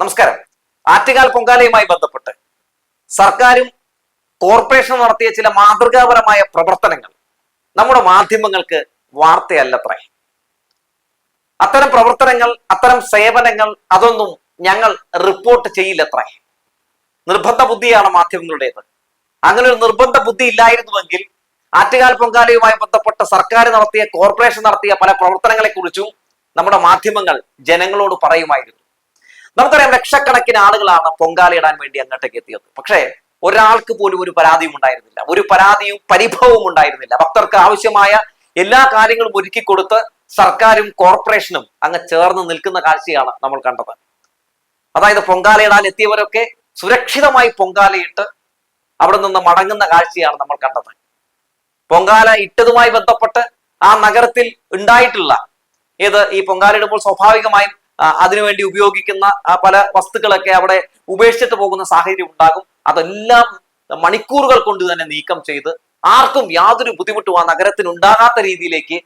നമസ്കാരം. ആറ്റുകാൽ പൊങ്കാലയുമായി ബന്ധപ്പെട്ട് സർക്കാരും കോർപ്പറേഷനും നടത്തിയ ചില മാതൃകാപരമായ പ്രവർത്തനങ്ങൾ നമ്മുടെ മാധ്യമങ്ങൾക്ക് വാർത്തയല്ലത്രേ. അത്തരം പ്രവർത്തനങ്ങൾ അത്തരം സേവനങ്ങൾ അതൊന്നും ഞങ്ങൾ റിപ്പോർട്ട് ചെയ്യില്ലത്രേ. നിർബന്ധ ബുദ്ധിയാണ് മാധ്യമങ്ങളുടേത്. അങ്ങനെ ഒരു നിർബന്ധ ബുദ്ധി ഇല്ലായിരുന്നുവെങ്കിൽ ആറ്റുകാൽ പൊങ്കാലയുമായി ബന്ധപ്പെട്ട് സർക്കാർ നടത്തിയ കോർപ്പറേഷൻ നടത്തിയ പല പ്രവർത്തനങ്ങളെ കുറിച്ചും നമ്മുടെ മാധ്യമങ്ങൾ ജനങ്ങളോട് പറയുമായിരുന്നു. നമുക്കറിയാം ലക്ഷക്കണക്കിന് ആളുകളാണ് പൊങ്കാലയിടാൻ വേണ്ടി അങ്ങോട്ടേക്ക് എത്തിയത്. പക്ഷേ ഒരാൾക്ക് പോലും ഒരു പരാതിയും ഉണ്ടായിരുന്നില്ല. ഒരു പരാതിയും പരിഭവവും ഉണ്ടായിരുന്നില്ല. ഭക്തർക്ക് ആവശ്യമായ എല്ലാ കാര്യങ്ങളും ഒരുക്കി കൊടുത്ത് സർക്കാരും കോർപ്പറേഷനും അങ്ങ് ചേർന്ന് നിൽക്കുന്ന കാഴ്ചയാണ് നമ്മൾ കണ്ടത്. അതായത് പൊങ്കാലയിടാൻ എത്തിയവരൊക്കെ സുരക്ഷിതമായി പൊങ്കാലയിട്ട് അവിടെ നിന്ന് മടങ്ങുന്ന കാഴ്ചയാണ് നമ്മൾ കണ്ടത്. പൊങ്കാല ഇട്ടതുമായി ബന്ധപ്പെട്ട് ആ നഗരത്തിൽ ഉണ്ടായിട്ടുള്ള ഏത്? ഈ പൊങ്കാലയിടുമ്പോൾ സ്വാഭാവികമായും അതിനുവേണ്ടി ഉപയോഗിക്കുന്ന പല വസ്തുക്കളൊക്കെ അവിടെ ഉപേക്ഷിച്ചിട്ട് പോകുന്ന സാഹചര്യം ഉണ്ടാകും. അതെല്ലാം മണിക്കൂറുകൾ കൊണ്ട് തന്നെ നീക്കം ചെയ്ത് ആർക്കും യാതൊരു ബുദ്ധിമുട്ടും ആ നഗരത്തിന് ഉണ്ടാകാത്ത രീതിയിലേക്ക്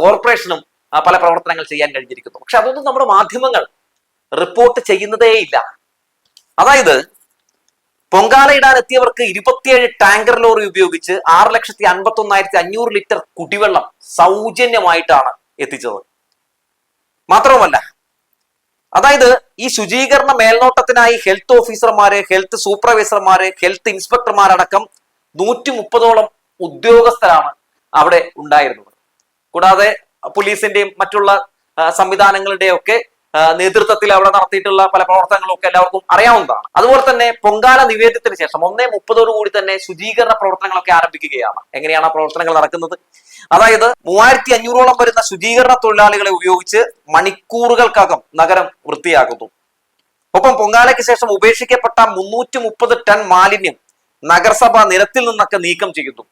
കോർപ്പറേഷനും പല പ്രവർത്തനങ്ങൾ ചെയ്യാൻ കഴിഞ്ഞിരിക്കുന്നു. പക്ഷെ അതൊന്നും നമ്മുടെ മാധ്യമങ്ങൾ റിപ്പോർട്ട് ചെയ്യുന്നതേയില്ല അതായത് പൊങ്കാലയിടാൻ എത്തിയവർക്ക് ഇരുപത്തിയേഴ് ടാങ്കർ ലോറി ഉപയോഗിച്ച് ആറ് ലക്ഷത്തി അൻപത്തി ഒന്നായിരത്തി അഞ്ഞൂറ് ലിറ്റർ കുടിവെള്ളം സൗജന്യമായിട്ടാണ് എത്തിച്ചത്. മാത്രവുമല്ല അതായത് ഈ ശുചീകരണ മേൽനോട്ടത്തിനായി ഹെൽത്ത് ഓഫീസർമാരെ ഹെൽത്ത് സൂപ്പർവൈസർമാരെ ഹെൽത്ത് ഇൻസ്പെക്ടർമാരടക്കം നൂറ്റി മുപ്പതോളം ഉദ്യോഗസ്ഥരാണ് അവിടെ ഉണ്ടായിരുന്നത്. കൂടാതെ പോലീസിന്റെയും മറ്റുള്ള സംവിധാനങ്ങളുടെയും ഒക്കെ നേതൃത്വത്തിൽ അവിടെ നടത്തിയിട്ടുള്ള പല പ്രവർത്തനങ്ങളും ഒക്കെ എല്ലാവർക്കും അറിയാവുന്നതാണ്. അതുപോലെ തന്നെ പൊങ്കാല നിവേദ്യത്തിന് ശേഷം ഒന്നേ മുപ്പതോടു കൂടി തന്നെ ശുചീകരണ പ്രവർത്തനങ്ങളൊക്കെ ആരംഭിക്കുകയാണ്. എങ്ങനെയാണ് പ്രവർത്തനങ്ങൾ നടക്കുന്നത്? അതായത് മൂവായിരത്തി അഞ്ഞൂറോളം വരുന്ന ശുചീകരണ തൊഴിലാളികളെ ഉപയോഗിച്ച് മണിക്കൂറുകൾക്കകം നഗരം വൃത്തിയാക്കുന്നു. ഒപ്പം പൊങ്കാലയ്ക്ക് ശേഷം ഉപേക്ഷിക്കപ്പെട്ട മുന്നൂറ്റി മുപ്പത് ടൺ മാലിന്യം നഗരസഭ നിരത്തിൽ നിന്നൊക്കെ നീക്കം ചെയ്യുന്നു.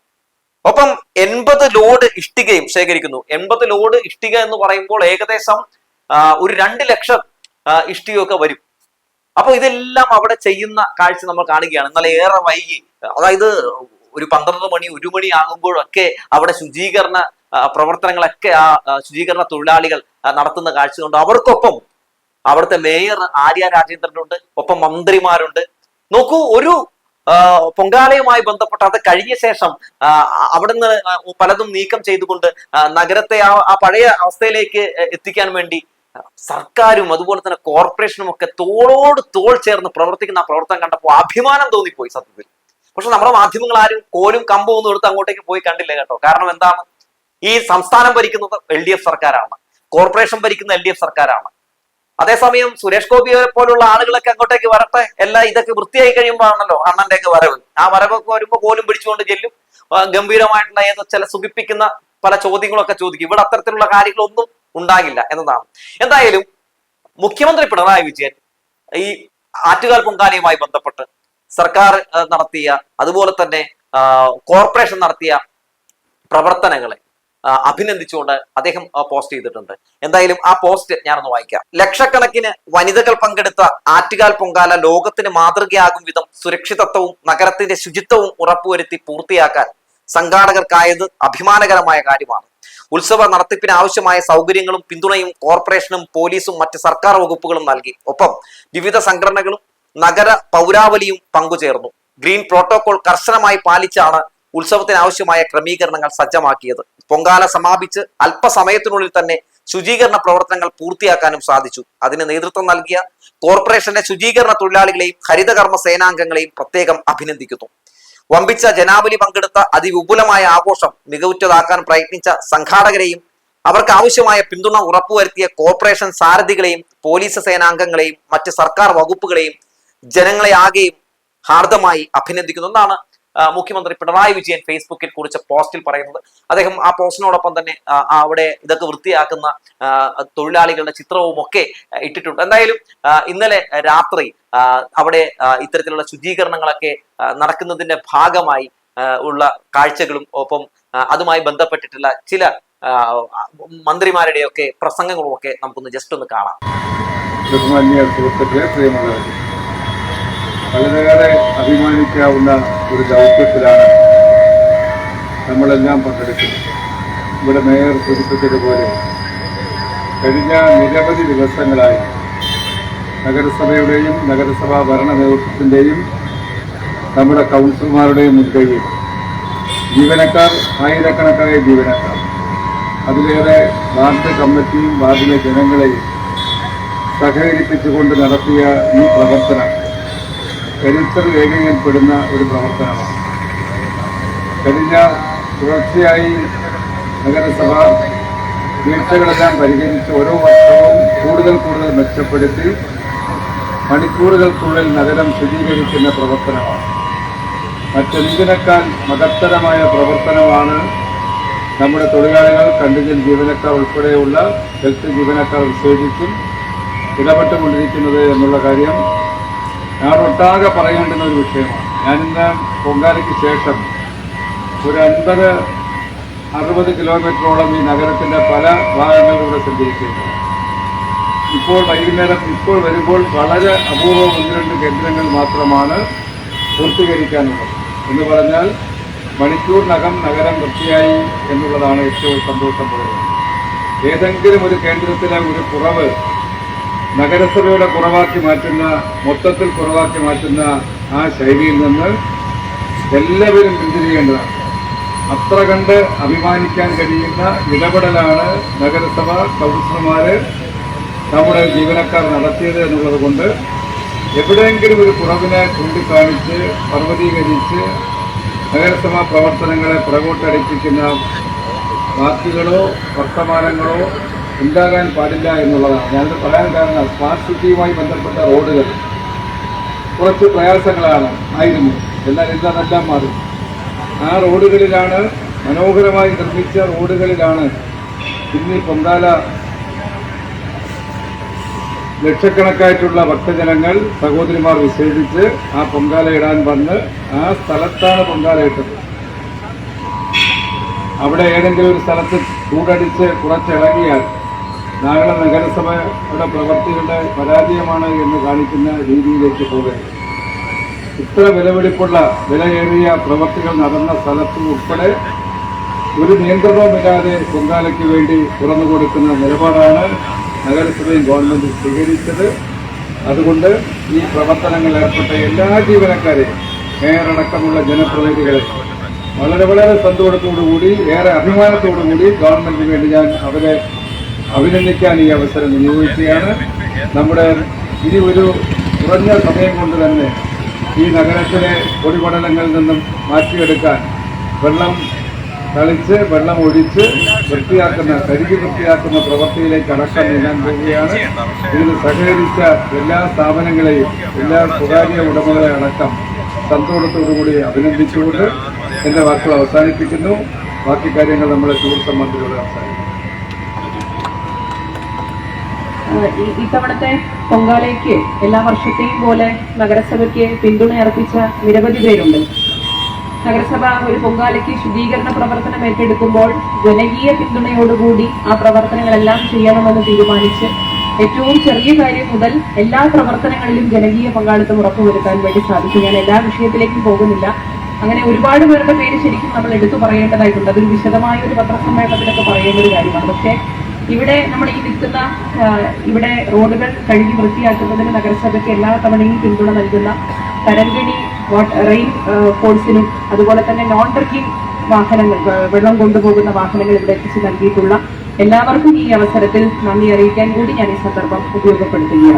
ഒപ്പം എൺപത് ലോഡ് ഇഷ്ടികയും ശേഖരിക്കുന്നു. എൺപത് ലോഡ് ഇഷ്ടിക എന്ന് പറയുമ്പോൾ ഏകദേശം ഒരു രണ്ട് ലക്ഷം ഇഷ്ടികയൊക്കെ വരും. അപ്പൊ ഇതെല്ലാം അവിടെ ചെയ്യുന്ന കാഴ്ച നമ്മൾ കാണുകയാണ്. ഇന്നലെ ഏറെ വൈകി. അതായത് ഒരു പന്ത്രണ്ട് മണി ഒരു മണി ആകുമ്പോഴൊക്കെ അവിടെ ശുചീകരണ പ്രവർത്തനങ്ങളൊക്കെ ആ ശുചീകരണ തൊഴിലാളികൾ നടത്തുന്ന കാഴ്ച കൊണ്ട് അവർക്കൊപ്പം അവിടുത്തെ മേയർ ആര്യ രാജേന്ദ്രനുണ്ട്. ഒപ്പം മന്ത്രിമാരുണ്ട്. നോക്കൂ ഒരു പൊങ്കാലയുമായി ബന്ധപ്പെട്ട് അത് കഴിഞ്ഞ ശേഷം അവിടുന്ന് പലതും നീക്കം ചെയ്തുകൊണ്ട് നഗരത്തെ ആ പഴയ അവസ്ഥയിലേക്ക് എത്തിക്കാൻ വേണ്ടി സർക്കാരും അതുപോലെ തന്നെ കോർപ്പറേഷനും ഒക്കെ തോളോട് തോൾ ചേർന്ന് പ്രവർത്തിക്കുന്ന ആ പ്രവർത്തനം കണ്ടപ്പോൾ അഭിമാനം തോന്നിപ്പോയി സത്യത്തിൽ. പക്ഷെ നമ്മുടെ മാധ്യമങ്ങൾ ആരും കോലും കമ്പും ഒന്നും എടുത്ത് അങ്ങോട്ടേക്ക് പോയി കണ്ടില്ല കേട്ടോ. കാരണം എന്താണ്? ഈ സംസ്ഥാനം ഭരിക്കുന്നത് എൽ ഡി എഫ് സർക്കാരാണ്. കോർപ്പറേഷൻ ഭരിക്കുന്ന എൽ ഡി എഫ് സർക്കാരാണ്. അതേസമയം സുരേഷ് ഗോപിയെ പോലുള്ള ആളുകളൊക്കെ അങ്ങോട്ടേക്ക് വരട്ടെ. എല്ലാം ഇതൊക്കെ വൃത്തിയായി കഴിയുമ്പോൾ ആണല്ലോ അണ്ണന്റെ ഒക്കെ വരവ്. ആ വരവൊക്കെ വരുമ്പോൾ പോലും പിടിച്ചുകൊണ്ട് ചെല്ലും. ഗംഭീരമായിട്ടുള്ള ഏതോ ചില സുഖിപ്പിക്കുന്ന പല ചോദ്യങ്ങളൊക്കെ ചോദിക്കും. ഇവിടെ അത്തരത്തിലുള്ള കാര്യങ്ങളൊന്നും ഉണ്ടാകില്ല എന്നതാണ്. എന്തായാലും മുഖ്യമന്ത്രി പിണറായി വിജയൻ ഈ ആറ്റുകാൽ പൊങ്കാലയുമായി ബന്ധപ്പെട്ട് സർക്കാർ നടത്തിയ അതുപോലെ തന്നെ കോർപ്പറേഷൻ നടത്തിയ പ്രവർത്തനങ്ങളെ അഭിനന്ദിച്ചുകൊണ്ട് അദ്ദേഹം പോസ്റ്റ് ചെയ്തിട്ടുണ്ട്. എന്തായാലും ആ പോസ്റ്റ് ഞാനൊന്ന് വായിക്കാം. ലക്ഷക്കണക്കിന് വനിതകൾ പങ്കെടുത്ത ആറ്റുകാൽ പൊങ്കാല ലോകത്തിന് മാതൃകയാകും വിധം സുരക്ഷിതത്വവും നഗരത്തിന്റെ ശുചിത്വവും ഉറപ്പുവരുത്തി പൂർത്തിയാക്കാൻ സംഘാടകർക്കായത് അഭിമാനകരമായ കാര്യമാണ്. ഉത്സവ നടത്തിപ്പിന് ആവശ്യമായ സൗകര്യങ്ങളും പിന്തുണയും കോർപ്പറേഷനും പോലീസും മറ്റ് സർക്കാർ വകുപ്പുകളും നൽകി. ഒപ്പം വിവിധ സംഘടനകളും നഗര പൗരാവലിയും പങ്കുചേർന്നു. ഗ്രീൻ പ്രോട്ടോകോൾ കർശനമായി പാലിച്ചാണ് ഉത്സവത്തിനാവശ്യമായ ക്രമീകരണങ്ങൾ സജ്ജമാക്കിയത്. പൊങ്കാല സമാപിച്ച് അല്പസമയത്തിനുള്ളിൽ തന്നെ ശുചീകരണ പ്രവർത്തനങ്ങൾ പൂർത്തിയാക്കാനും സാധിച്ചു. അതിന് നേതൃത്വം നൽകിയ കോർപ്പറേഷന്റെ ശുചീകരണ തൊഴിലാളികളെയും ഹരിതകർമ്മ സേനാംഗങ്ങളെയും പ്രത്യേകം അഭിനന്ദിക്കുന്നു. വമ്പിച്ച ജനാവലി പങ്കെടുത്ത അതിവിപുലമായ ആഘോഷം മികവുറ്റതാക്കാൻ പ്രയത്നിച്ച സംഘാടകരെയും അവർക്ക് ആവശ്യമായ പിന്തുണ ഉറപ്പുവരുത്തിയ കോർപ്പറേഷൻ സാരഥികളെയും പോലീസ് സേനാംഗങ്ങളെയും മറ്റ് സർക്കാർ വകുപ്പുകളെയും ജനങ്ങളെ ആകെയും ഹാർദമായി അഭിനന്ദിക്കുന്ന. ഒന്നാണ് മുഖ്യമന്ത്രി പിണറായി വിജയൻ ഫേസ്ബുക്കിൽ കുറിച്ച പോസ്റ്റിൽ പറയുന്നത്. അദ്ദേഹം ആ പോസ്റ്റിനോടൊപ്പം തന്നെ അവിടെ ഇതൊക്കെ വൃത്തിയാക്കുന്ന തൊഴിലാളികളുടെ ചിത്രവും ഒക്കെ ഇട്ടിട്ടുണ്ട്. എന്തായാലും ഇന്നലെ രാത്രി അവിടെ ഇത്തരത്തിലുള്ള ശുചീകരണങ്ങളൊക്കെ നടക്കുന്നതിന്റെ ഭാഗമായി ഉള്ള കാഴ്ചകളും ഒപ്പം അതുമായി ബന്ധപ്പെട്ടിട്ടുള്ള ചില മന്ത്രിമാരുടെയൊക്കെ പ്രസംഗങ്ങളും ഒക്കെ നമുക്കൊന്ന് ജസ്റ്റ് ഒന്ന് കാണാം. വളരെയേറെ അഭിമാനിക്കാവുന്ന ഒരു ദൗത്യത്തിലാണ് നമ്മളെല്ലാം പങ്കെടുക്കുന്നത്. ഇവിടെ മേയർ സൂചിപ്പിച്ചതുപോലെ കഴിഞ്ഞ നിരവധി ദിവസങ്ങളായി നഗരസഭയുടെയും നഗരസഭാ ഭരണ നേതൃത്വത്തിന്റെയും നമ്മുടെ കൗൺസിലർമാരുടെയും മുൻകൈയിൽ ജീവനക്കാർ ആയിരക്കണക്കായ ജീവനക്കാർ അതിലേറെ വാർഡ് കമ്മിറ്റിയും വാർഡിലെ ജനങ്ങളെയും സഹകരിപ്പിച്ചുകൊണ്ട് നടത്തിയ ഈ പ്രവർത്തനം ചരിത്ര രേഖയിൽപ്പെടുന്ന ഒരു പ്രവർത്തനമാണ്. കഴിഞ്ഞ തുടർച്ചയായി നഗരസഭ വീഴ്ചകളെല്ലാം പരിഹരിച്ച് ഓരോ വർഷവും കൂടുതൽ കൂടുതൽ മെച്ചപ്പെടുത്തി മണിക്കൂറുകൾക്കുള്ളിൽ നഗരം ശുചീകരിക്കുന്ന പ്രവർത്തനമാണ്. മറ്റെന്തിനേക്കാൾ മഹത്തരമായ പ്രവർത്തനമാണ് നമ്മുടെ തൊഴിലാളികൾ കണ്ടിജൻ ജീവനക്കാർ ഉൾപ്പെടെയുള്ള ഹെൽത്ത് ജീവനക്കാർ വിശേഷിച്ചും ഇടപെട്ടുകൊണ്ടിരിക്കുന്നത് എന്നുള്ള കാര്യം നാടൊട്ടാകെ പറയേണ്ടുന്ന ഒരു വിഷയമാണ്. ഞാൻ ഇന്ന് പൊങ്കാലയ്ക്ക് ശേഷം ഒരു അൻപത് അറുപത് കിലോമീറ്ററോളം ഈ നഗരത്തിന്റെ പല ഭാഗങ്ങളിലൂടെ സഞ്ചരിക്കുന്നു ഇപ്പോൾ വൈകുന്നേരം ഇപ്പോൾ വരുമ്പോൾ വളരെ അപൂർവം ഒന്ന് രണ്ട് കേന്ദ്രങ്ങൾ മാത്രമാണ് പൂർത്തീകരിക്കാനുള്ളത്. എന്ന് പറഞ്ഞാൽ മണിക്കൂറിനകം നഗരം വൃത്തിയായി എന്നുള്ളതാണ് ഏറ്റവും സന്തോഷം പറയുന്നത് ഏതെങ്കിലും ഒരു കേന്ദ്രത്തിലെ ഒരു കുറവ് നഗരസഭയുടെ കുറവാക്കി മാറ്റുന്ന മൊത്തത്തിൽ കുറവാക്കി മാറ്റുന്ന ആ ശൈലിയിൽ നിന്ന് എല്ലാവരും പിന്തിരിയേണ്ടതാണ്. അത്ര കണ്ട് അഭിമാനിക്കാൻ കഴിയുന്ന ഇടപെടലാണ് നഗരസഭ കൗൺസിലർമാര് നമ്മുടെ ജീവനക്കാർ നടത്തിയത് എന്നുള്ളത് കൊണ്ട് എവിടെയെങ്കിലും ഒരു കുറവിനെ ചൂണ്ടിക്കാണിച്ച് പർവതീകരിച്ച് നഗരസഭാ പ്രവർത്തനങ്ങളെ പുറകോട്ടടിപ്പിക്കുന്ന വാക്കുകളോ വർത്തമാനങ്ങളോ ഉണ്ടാകാൻ പാടില്ല എന്നുള്ളതാണ്. ഞാനത് പറയാൻ കാരണം സ്മാർട്ട് സിറ്റിയുമായി ബന്ധപ്പെട്ട റോഡുകൾ കുറച്ച് പ്രയാസങ്ങളാണ്. ആയിരുന്നു. എന്നാൽ ഇന്ന് മാറി. ആ റോഡുകളിലാണ് മനോഹരമായി നിർമ്മിച്ച റോഡുകളിലാണ് ഇന്ന് പൊങ്കാല ലക്ഷക്കണക്കായിട്ടുള്ള ഭക്തജനങ്ങൾ സഹോദരിമാർ വിശേഷിച്ച് ആ പൊങ്കാല ഇടാൻ വന്ന് ആ സ്ഥലത്താണ് പൊങ്കാല ഇട്ടത്. അവിടെ ഏതെങ്കിലും ഒരു സ്ഥലത്ത് ചൂടടിച്ച് കുറച്ചിളങ്ങിയാൽ നാഗള നഗരസഭയുടെ പ്രവർത്തികളുടെ പരാജയമാണ് എന്ന് കാണിക്കുന്ന രീതിയിലേക്ക് പോകരുത്. ഇത്ര വിലപിടിപ്പുള്ള വിലയേറിയ പ്രവർത്തികൾ നടന്ന സ്ഥലത്ത് ഉൾപ്പെടെ ഒരു നിയന്ത്രണവുമില്ലാതെ പൊങ്കാലയ്ക്ക് വേണ്ടി തുറന്നു കൊടുക്കുന്ന നിലപാടാണ് നഗരസഭയും ഗവൺമെന്റ് സ്വീകരിച്ചത്. അതുകൊണ്ട് ഈ പ്രവർത്തനങ്ങളിൽ ഏർപ്പെട്ട എല്ലാ ജീവനക്കാരെയും മേയറടക്കമുള്ള ജനപ്രതിനിധികളെ വളരെ വളരെ സന്തോഷത്തോടുകൂടി ഏറെ അഭിമാനത്തോടുകൂടി ഗവൺമെന്റിന് വേണ്ടി ഞാൻ അവരെ അഭിനന്ദിക്കാൻ ഈ അവസരം വിനിയോഗിക്കുകയാണ്. നമ്മുടെ ഇനി ഒരു കുറഞ്ഞ സമയം കൊണ്ട് തന്നെ ഈ നഗരത്തിലെ പൊടിപടലങ്ങളിൽ നിന്നും മാറ്റിയെടുക്കാൻ വെള്ളം തളിച്ച് വെള്ളം ഒഴിച്ച് വൃത്തിയാക്കുന്ന കരുതി വൃത്തിയാക്കുന്ന പ്രവൃത്തിയിലേക്ക് അടക്കം നീങ്ങാൻ പോവുകയാണ്. ഇതിന് സഹകരിച്ച എല്ലാ സ്ഥാപനങ്ങളെയും എല്ലാ സ്വകാര്യ ഉടമകളെ അടക്കം സന്തോഷത്തോടുകൂടി അഭിനന്ദിച്ചുകൊണ്ട് എന്റെ വാക്കുകൾ അവസാനിപ്പിക്കുന്നു. ബാക്കി കാര്യങ്ങൾ നമ്മുടെ ടൂറിസം മന്ത്രിയോട് അവസാനിപ്പിക്കും ആഹ് ഈ- ഇത്തവണത്തെ പൊങ്കാലയ്ക്ക് എല്ലാ വർഷത്തെയും പോലെ നഗരസഭയ്ക്ക് പിന്തുണ അർപ്പിച്ച നിരവധി പേരുണ്ട്. നഗരസഭ ഒരു പൊങ്കാലയ്ക്ക് ശുദ്ധീകരണ പ്രവർത്തനം ഏറ്റെടുക്കുമ്പോൾ ജനകീയ പിന്തുണയോടുകൂടി ആ പ്രവർത്തനങ്ങളെല്ലാം ചെയ്യണമെന്ന് തീരുമാനിച്ച് ഏറ്റവും ചെറിയ കാര്യം മുതൽ എല്ലാ പ്രവർത്തനങ്ങളിലും ജനകീയ പങ്കാളിത്തം ഉറപ്പുവരുത്താൻ വേണ്ടി സാധിക്കും ഞാൻ എല്ലാ വിഷയത്തിലേക്കും പോകുന്നില്ല. അങ്ങനെ ഒരുപാട് പേരുടെ പേര് ശരിക്കും നമ്മൾ എടുത്തു പറയേണ്ടതായിട്ടുണ്ട്. അതൊരു വിശദമായ ഒരു പത്രസമ്മേളനത്തിലൊക്കെ പറയേണ്ട ഒരു കാര്യമാണ്. പക്ഷേ ഇവിടെ നമ്മൾ ഈ നിൽക്കുന്ന ഇവിടെ റോഡുകൾ കഴുകി വൃത്തിയാക്കുന്നതിന് നഗരസഭയ്ക്ക് എല്ലാ തവണയും പിന്തുണ നൽകുന്ന തരംഗിണി റെയിൻ ഫോഴ്സിനും അതുപോലെ തന്നെ നോൺ ട്രക്കിംഗ് വാഹനങ്ങൾ വെള്ളം കൊണ്ടുപോകുന്ന വാഹനങ്ങൾ ഇവിടെ എത്തിച്ച് നൽകിയിട്ടുള്ള എല്ലാവർക്കും ഈ അവസരത്തിൽ നന്ദി അറിയിക്കാൻ കൂടി ഞാൻ ഈ സന്ദർഭം ഉപയോഗപ്പെടുത്തുകയാണ്.